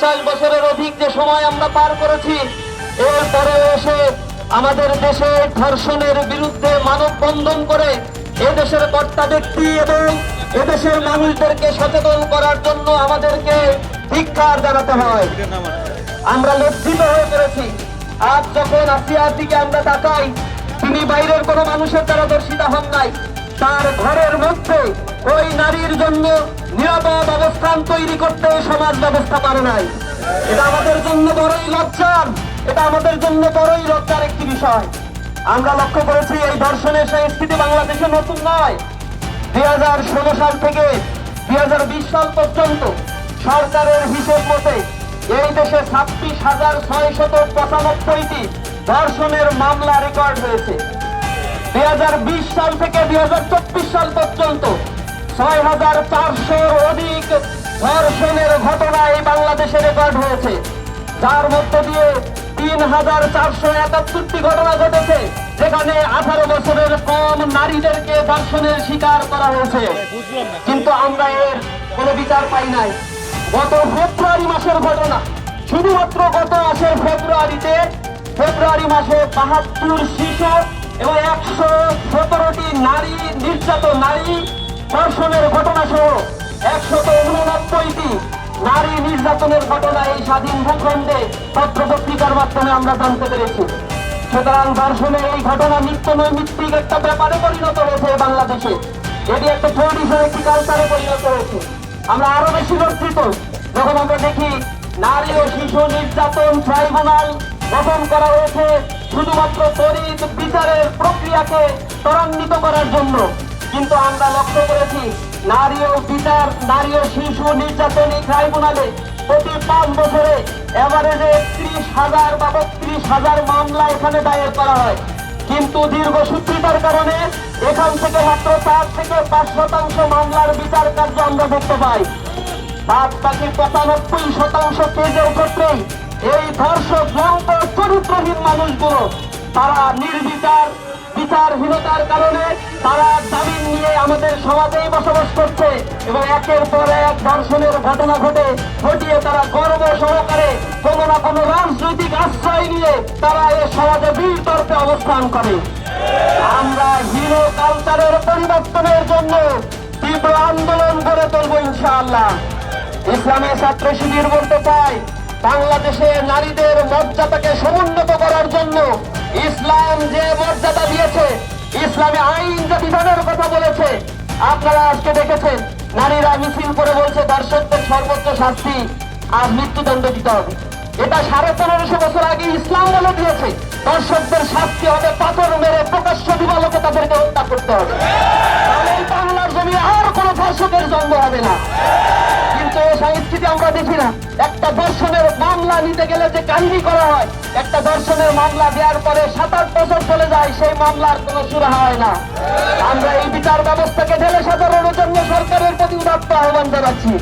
পঞ্চাশ বছরের অধিক যে সময় আমরা পার করেছি এরপরে এসে আমাদের দেশে ধর্ষণের বিরুদ্ধে মানববন্ধন করে এদেশের কর্তা ব্যক্তি এবং এদেশের মানুষদেরকে সচেতন করার জন্য আমাদেরকে ধিক্ষার জানাতে হয়। আমরা লজ্জিত হয়ে পড়েছি। আজ যখন আসিয়ার দিকে আমরা তাকাই, তিনি বাইরের কোনো মানুষের দ্বারা দর্শিতা হন নাই। তার ঘরের মধ্যে ওই নারীর জন্য নিরাপদ অবস্থান তৈরি করতে সমাজ ব্যবস্থা পারে নাই। এটা আমাদের জন্য বড়ই লজ্জার, এটা আমাদের জন্য বড়ই লজ্জার একটি বিষয়। আমরা লক্ষ্য করেছি এই দর্শনের সংস্কৃতি বাংলাদেশে নতুন নয়। দুই হাজার ষোলো সাল থেকে দুই হাজার বিশ সাল পর্যন্ত সরকারের হিসেব মতে এই দেশে ছাব্বিশ হাজার ছয় শত পঁচানব্বইটি ধর্ষণের মামলা রেকর্ড হয়েছে। দুই হাজার বিশ সাল থেকে দুই হাজার চব্বিশ সাল পর্যন্ত ছয় হাজার চারশোর অধিক ধর্ষণের ঘটনা বাংলাদেশে রেকর্ড হয়েছে। যার মধ্য দিয়ে তিন হাজার চারশো একাত্তরটি ঘটনা ঘটেছে, যেখানে আঠারো বছরের কম নারীদেরকে ধর্ষণের শিকার করা হয়েছে। কিন্তু আমরা এর কোনো বিচার পাই নাই। গত ফেব্রুয়ারি মাসের ঘটনা, শুধুমাত্র গত মাসের ফেব্রুয়ারিতে, ফেব্রুয়ারি মাসে বাহাত্তর শিশু এবং একশো সতেরোটি নারী নির্যাতন নারী ধর্ষণের ঘটনা সহ একশত উননব্বইটি নারী নির্যাতনের ঘটনা এই স্বাধীন ভূখণ্ডে পত্র পত্রিকার মাধ্যমে আমরা জানতে পেরেছি। সুতরাং ধর্ষণের এই ঘটনা নিত্য নৈমিত্তিক একটা ব্যাপারে পরিণত হয়েছে বাংলাদেশে। এটি একটা ট্রেডিশন একটি কালচারে পরিণত হয়েছে। আমরা আরও বেশি লজ্জিত যখন আমরা দেখি নারী ও শিশু নির্যাতন ট্রাইব্যুনাল গঠন করা হয়েছে শুধুমাত্র তরিত বিচারের প্রক্রিয়াকে ত্বরান্বিত করার জন্য। কিন্তু আমরা লক্ষ্য করেছি, নারী ও বিচার, নারী ও শিশু নির্যাতন ট্রাইব্যুনালে প্রতি পাঁচ বছরে এভারেজে ত্রিশ হাজার বা বত্রিশ হাজার মামলা এখানে দায়ের করা হয়। কিন্তু দীর্ঘ দীর্ঘসূত্রিতার কারণে এখান থেকে মাত্র চার থেকে পাঁচ শতাংশ মামলার বিচার কার্য আমরা দেখতে পাই। বাদ বাকি পঁচানব্বই শতাংশ কেজের ক্ষেত্রেই এই ধর্ষক ভ্রান্ত চরিত্রহীন মানুষগুলো, তারা নির্বিচার, বিচারহীনতার কারণে সমাজেই বসবাস করছে এবং একের পর এক ধর্ষণের ঘটনা ঘটে, ঘটিয়ে তারা গর্ব সহকারে কোনো না কোনো রাজনৈতিক আশ্রয় নিয়ে তারা এ সমাজে বিতর্কে অবস্থান করে। আমরা হিরো কালচারের পরিবর্তনের জন্য তীব্র আন্দোলন গড়ে তুলব ইনশাআল্লাহ। ইসলামের ছাত্র শিবির বলতে চাই, বাংলাদেশে নারীদের মর্যাদাকে সমুন্নত করার জন্য ইসলাম যে মর্যাদা দিয়েছে, ইসলামী আইন যে বিধানের কথা বলেছে আপনারা আজকে দেখেছেন, নারীরা মিছিল করে বলছে দর্শকদের সর্বোচ্চ শাস্তি আর মৃত্যুদণ্ড দিতে হবে। এটা সাড়ে পনেরোশো বছর আগে ইসলাম বলে দিয়েছে দর্শকদের শাস্তি হবে, পাথর মেরে প্রকাশ্য দিবালোকে তাদেরকে হত্যা করতে হবে। বাংলার জমি আর কোনো ধর্ষকের জন্ম হবে না। কিন্তু এই সংস্কৃতি আমরা দেখি না। একটা দর্শনের মামলা নিতে গেলে যে কাহিনী করা হয়, একটা দর্শনের মামলা দেওয়ার পরে সাত আট বছর চলে যায়, সেই মামলার কোনো সুরা হয় না। আমরা এই বিচার ব্যবস্থাকে ঢেলে সাজানোর জন্য সরকারের প্রতি উদাত্ত আহ্বান জানাচ্ছি।